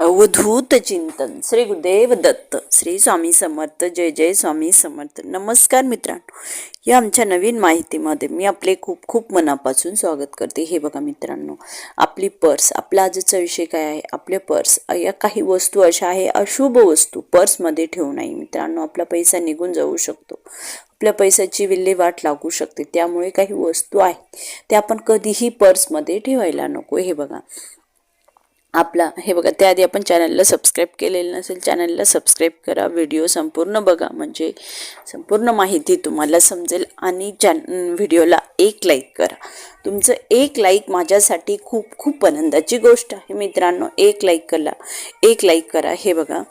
अवधूत चिंतन. श्री गुरुदेव दत्त. श्री स्वामी समर्थ. जय जय स्वामी समर्थ. नमस्कार मित्रांनो. या आमच्या नवीन माहितीमध्ये मी आपले खूप खूप मनापासून स्वागत करते. हे बघा मित्रांनो आपली पर्स आपला आजचा विषय काय आहे? आपले पर्स या काही वस्तू अशा आहे अशुभ वस्तू पर्समध्ये ठेवू नाही मित्रांनो. आपला पैसा निघून जाऊ शकतो. आपल्या पैशाची विल्हेवाट लागू शकते. त्यामुळे काही वस्तू आहेत त्या आपण कधीही पर्समध्ये ठेवायला नको. हे बघा. आपला हे बघा त्याआधी आपण चॅनलला सबस्क्राईब केलेलं नसेल चॅनलला सबस्क्राईब करा. व्हिडिओ संपूर्ण बघा. म्हणजे संपूर्ण माहिती तुम्हाला समजेल आणि चॅन व्हिडिओला एक लाईक करा. तुमचं एक लाईक माझ्यासाठी खूप खूप आनंदाची गोष्ट आहे. मित्रांनो एक लाईक करा एक लाईक करा. हे बघा.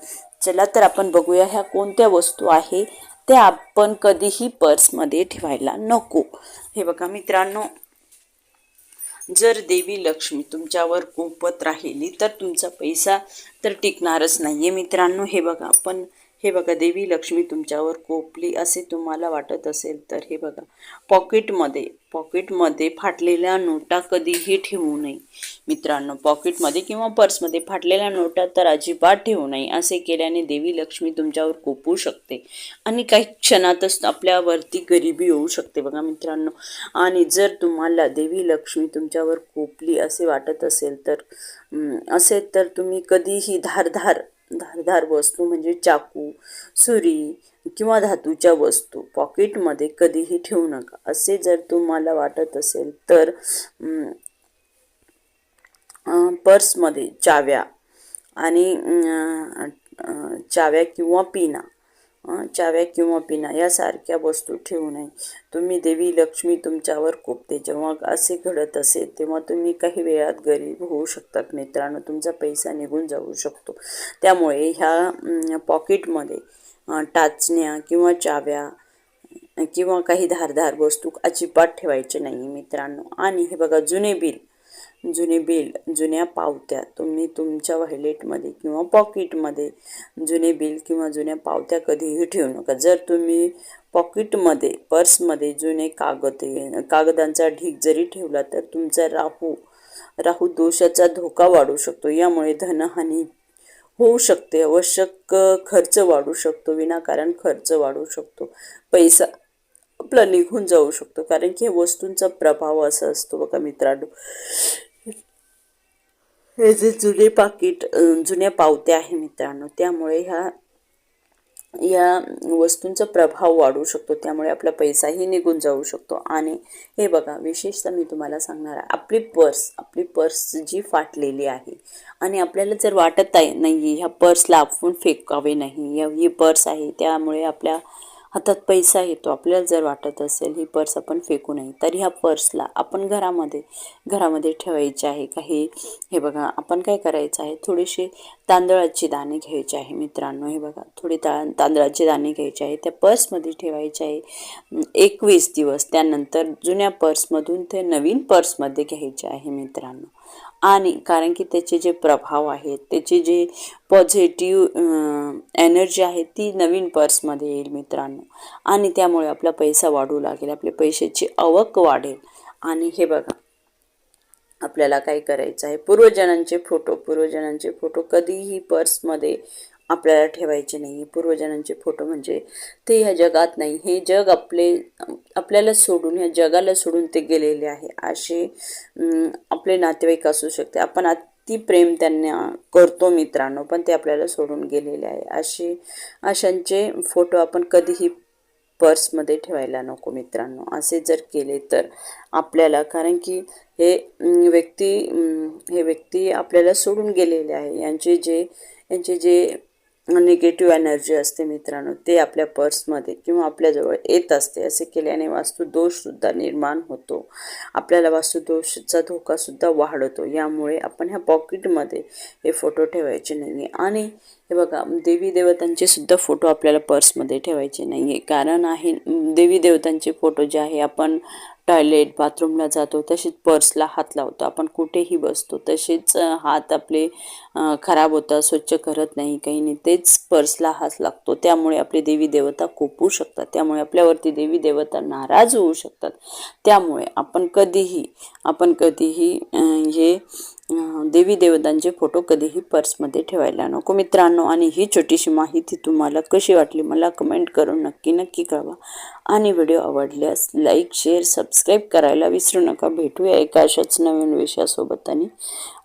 चला तर आपण बघूया ह्या कोणत्या वस्तू आहे. ते आपण कधीही पर्समध्ये ठेवायला नको. हे बघा मित्रांनो जर देवी लक्ष्मी तुमच्यावर कोपत राहिली तर तुमचा पैसा तर टिकणारच नाही आहे मित्रांनो. हे बघा आपण हे बघा देवी लक्ष्मी तुमच्यावर कोपली असे तुम्हाला वाटत असेल तर हे बघा पॉकेटमध्ये पॉकेटमध्ये फाटलेल्या नोटा कधीही ठेवू नये. मित्रांनो पॉकेटमध्ये किंवा पर्समध्ये फाटलेल्या नोटा तर अजिबात ठेवू नये. असे केल्याने देवी लक्ष्मी तुमच्यावर कोपू शकते आणि काही क्षणातच आपल्यावरती गरिबी होऊ शकते बघा मित्रांनो. आणि जर तुम्हाला देवी लक्ष्मी तुमच्यावर कोपली असे वाटत असेल तर असेल तर तुम्ही कधीही धारधार धारधार वस्तू म्हणजे चाकू सुरी किंवा धातूच्या वस्तू. पॉकेटमध्ये कधीही ठेवू नका. असे जर तुम्हाला वाटत असेल तर पर्समध्ये चाव्या आणि चाव्या किंवा पिना चाव्या किंवा पिना यासारख्या वस्तू ठेवू नये. तुम्ही देवी लक्ष्मी तुमच्यावर कोपते. जेव्हा असे घडत असेल तेव्हा तुम्ही काही वेळात गरीब होऊ शकतात. मित्रांनो तुमचा पैसा निघून जाऊ शकतो. त्यामुळे ह्या पॉकेटमध्ये टाचण्या किंवा चाव्या किंवा काही धारधार वस्तू अजिबात ठेवायचे नाही मित्रांनो. आणि हे बघा जुने बिल जुने बिल जुन्या पावत्या तुम्ही तुमच्या व्हायलेटमध्ये किंवा पॉकेटमध्ये जुने बिल किंवा जुन्या पावत्या कधीही ठेवू नका. जर तुम्ही पॉकेटमध्ये पर्समध्ये जुने कागद कागदांचा ढीक जरी ठेवला तर तुमचा राहू राहू दोषाचा धोका वाढू शकतो. यामुळे धनहानी होऊ शकते. आवश्यक खर्च वाढू शकतो. विनाकारण खर्च वाढू शकतो. पैसा आपला निघून जाऊ शकतो. कारण की वस्तूंचा प्रभाव असा असतो बघा मित्रांनो. हे जे जुने पाकिट जुन्या पावत्या आहे मित्रांनो त्यामुळे ह्या या वस्तूंचा प्रभाव वाढू शकतो. त्यामुळे आपला पैसाही निघून जाऊ शकतो. आणि हे बघा विशेषतः मी तुम्हाला सांगणार आहे आपली पर्स आपली पर्स जी फाटलेली आहे आणि आपल्याला जर वाटत आहे नाही ह्या पर्सला आपण फेकावे नाही या ही पर्स आहे त्यामुळे आपल्या हातात पैसा येतो आपल्याला जर वाटत असेल ही पर्स आपण फेकू नये तर ह्या पर्सला आपण घरामध्ये घरामध्ये ठेवायचे आहे काही हे बघा आपण काय करायचं आहे? थोडेसे तांदळाची दाणे घ्यायचे आहे मित्रांनो हे बघा थोडे ता तांदळाचे दाणे घ्यायचे आहे त्या पर्समध्ये ठेवायचे आहे एकवीस दिवस त्यानंतर जुन्या पर्समधून ते नवीन पर्समध्ये घ्यायचे आहे मित्रांनो. आणि कारण की त्याचे जे प्रभाव आहेत त्याचे जे पॉझिटिव्ह एनर्जी आहे ती नवीन पर्समध्ये येईल मित्रांनो. आणि त्यामुळे आपला पैसा वाढू लागेल आपल्या पैशाची आवक वाढेल. आणि हे बघा आपल्याला काय करायचं आहे? पूर्वजनांचे फोटो पूर्वजनांचे फोटो कधीही पर्समध्ये आपल्याला ठेवायचे नाही पूर्वजनांचे फोटो म्हणजे ते ह्या जगात नाही हे जग आपले आपल्याला सोडून ह्या जगाला सोडून ते गेलेले आहे. असे आपले नातेवाईक असू शकते. आपण किती प्रेम त्यांना करतो मित्रांनो पण ते आपल्याला सोडून गेलेले आहे. असे अशांचे फोटो आपण कधीही पर्समध्ये ठेवायला नको मित्रांनो. असे जर केले तर आपल्याला कारण की हे व्यक्ती हे व्यक्ती आपल्याला सोडून गेलेले आहे. यांचे जे यांचे जे निगेटिव्ह एनर्जी असते मित्रांनो ते आपल्या पर्समध्ये किंवा आपल्याजवळ येत असते असे केल्याने वास्तुदोषसुद्धा निर्माण होतो. आपल्याला वास्तुदोषचा धोकासुद्धा वाढवतो यामुळे आपण ह्या पॉकेटमध्ये हे फोटो ठेवायचे नाही आणि हे बघा देवी देवतांचे सुद्धा फोटो आपल्याला पर्समध्ये ठेवायचे नाही आहे कारण आहे देवी देवतांचे फोटो जे आहे आपण टॉयलेट बाथरूमला जातो तसेच पर्सला हात लावतो. आपण कुठेही बसतो तसेच हात आपले खराब होतात स्वच्छ करत नाही काही नाही तेच पर्सला हात लागतो. त्यामुळे आपले देवी देवता कोपू शकतात. त्यामुळे आपल्यावरती देवी देवता नाराज होऊ शकतात. त्यामुळे आपण कधीही आपण कधीही हे देवी देवतांचे फोटो कधीही पर्समध्ये ठेवायला नको मित्रांनो. आणि ही छोटीशी माहिती तुम्हाला कशी वाटली मला कमेंट करून नक्की नक्की कळवा. आणि व्हिडिओ आवडल्यास लाईक शेअर सबस्क्राईब करायला विसरू नका. भेटूया एका अशाच नवीन विषयासोबत आणि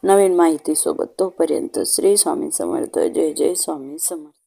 नवीन माहितीसोबत. तोपर्यंत श्री स्वामी समर्थ. जय जय स्वामी समर्थ.